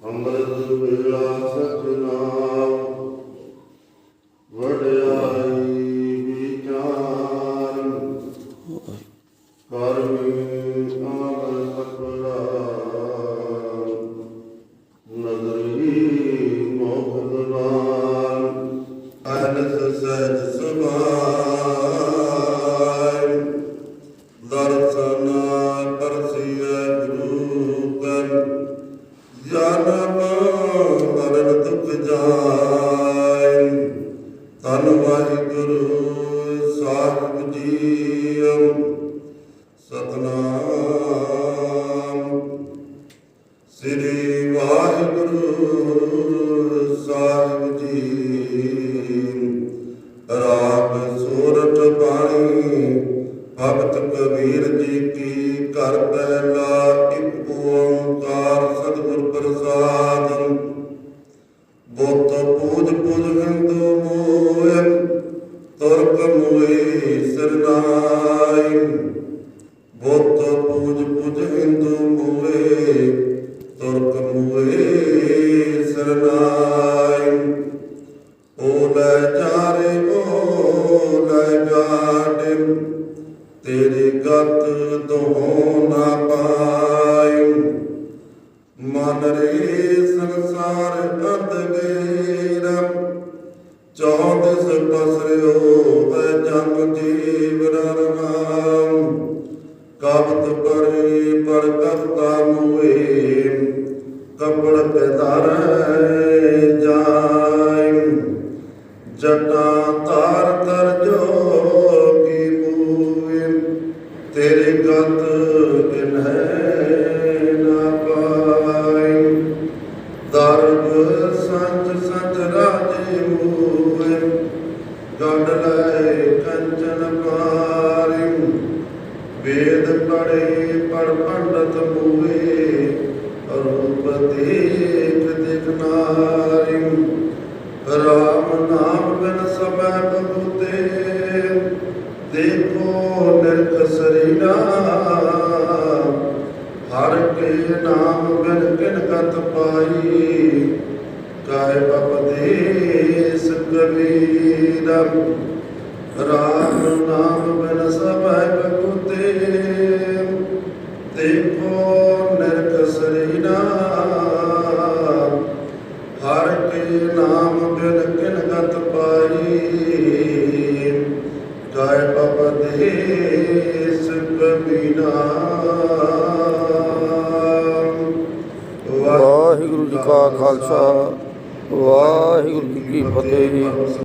ਅੰਮ੍ਰਿਤ ਵੇਲਾ ਸਤਨਾਮ ਵਡਿਆਈ ਵਿਚਾਰ ਕਰਮੀ ਆਮਰ ਸਪਰਾ ਨਦਰੀ ਮੋਖ ਦਵਾਰ ਅਨਸ ਸਹਿਜ ਸੁਭਾਈ ਦਰਸ਼ਨ ਪਰਸੀਐ ਗੁਰੂ ਕਰ ਜਨਮ ਮਰਨ ਦੁਖ ਜਾਇ ਤਨ ਵਾਹਿਗੁਰੂ ਸਾਹਿਬ ਜੀ ਸਤਨਾਮ ਬੁੱਤ ਪੂਜ ਪੂਜ ਹਿੰਦੂ ਮੋਇ ਤੁਰਕ ਮੋਇ ਸਰਨਾਈ। ਓ ਲੈ ਜਾਰੇ ਓ ਲੈ ਜਾੜੇ ਤੇਰੀ ਗਤ ਦੋ ਨਾ ਪਾਈ। ਮਨ ਰੇ ਸੰਸਾਰ ਅੰਧ ਚੌਦਸ ਪਸਰਿਓ ਕਪੜ ਕੇ ਧਰੈ ਜਾਇ। ਜਟਾ ਤਾਰ ਤਰ ਜੋਗੀ ਮੂਏ ਤੇਰੇ ਗਤ ਇਨਹਿ ਨਾ ਪਾਈ ਦਰਬ ਸੰਤ ਸੰਤ ਰਾਜੇ ਮੂਏ। ਗੰਡ ਲੈ ਕੰਚਨ ਪਾਰੀ। ਵੇਦ ਪੜੇ ਪੜ ਪੰਡਤ ਮੂਏ। ਨਾਮ ਬਿਨ ਸਭੈ ਬਗੁਤੇ ਦੇਖੋ ਨਿਰਖ ਸਰੀਰਾ। ਹਰ ਕੇ ਨਾਮ ਬਿਨ ਕਿਨ ਕਤ ਪਾਈ, ਕਾਇ ਬਪ ਦੇਸ ਕਬੀਰ। ਰਾਮ ਨਾਮ ਬਿਨ ਸਭੈ ਬਗੁਤੇ ਦੇਖੋ ਨਿਰਖ ਸਰੀਰਾ ਹਰ ਕੇ ਨਾਮ ਪਾਈ ਗਾਇ ਪਪ ਕਬੀਨਾ ਵਾਹਿਗੁਰੂ ਜੀ ਕਾ ਖਾਲਸਾ ਵਾਹਿਗੁਰੂ ਜੀ ਕੀ ਫਤਿਹ।